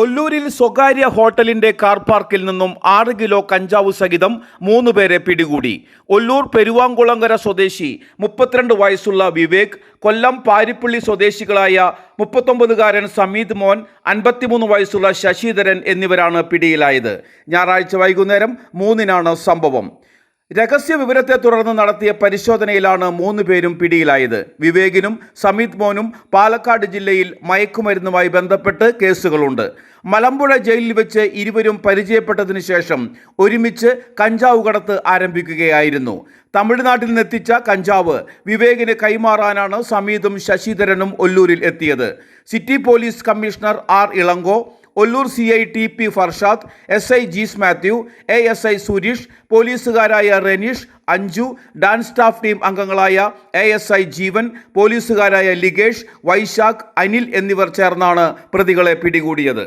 ഒല്ലൂരിൽ സ്വകാര്യ ഹോട്ടലിന്റെ കാർ പാർക്കിൽ നിന്നും ആറ് കിലോ കഞ്ചാവ് സഹിതം മൂന്ന് പേരെ പിടികൂടി. ഒല്ലൂർ പെരുവാങ്കുളങ്കര സ്വദേശി മുപ്പത്തിരണ്ട് വയസ്സുള്ള വിവേക് കൊല്ലം പാരിപ്പള്ളി സ്വദേശികളായ മുപ്പത്തൊമ്പതുകാരൻ സമീത് മോൻ അൻപത്തിമൂന്ന് വയസ്സുള്ള ശശിധരൻ എന്നിവരാണ് പിടിയിലായത്. ഞായറാഴ്ച വൈകുന്നേരം മൂന്നിനാണ് സംഭവം. രഹസ്യ വിവരത്തെ തുടർന്ന് നടത്തിയ പരിശോധനയിലാണ് മൂന്ന് പേരും പിടിയിലായത്. വിവേകിനും സമീത് മോനും പാലക്കാട് ജില്ലയിൽ മയക്കുമരുന്നുമായി ബന്ധപ്പെട്ട് കേസുകളുണ്ട്. മലമ്പുഴ ജയിലിൽ വെച്ച് ഇരുവരും പരിചയപ്പെട്ടതിന് ശേഷം ഒരുമിച്ച് കഞ്ചാവ് കടത്ത് ആരംഭിക്കുകയായിരുന്നു. തമിഴ്നാട്ടിൽ നിന്നെത്തിച്ച കഞ്ചാവ് വിവേകിന് കൈമാറാനാണ് സമീതും ശശിധരനും ഒല്ലൂരിൽ എത്തിയത്. City police commissioner R Ilango Ollur C I T P Farshad S I Jees Mathew A S I Sureesh പോലീസുകാരായ Reneesh Anju DANSAF team അംഗങ്ങളായ എ എസ് ഐ ജീവൻ പോലീസുകാരായ ലിഗേഷ് വൈശാഖ് അനിൽ എന്നിവർ ചേർന്നാണ് പ്രതികളെ പിടികൂടിയത്.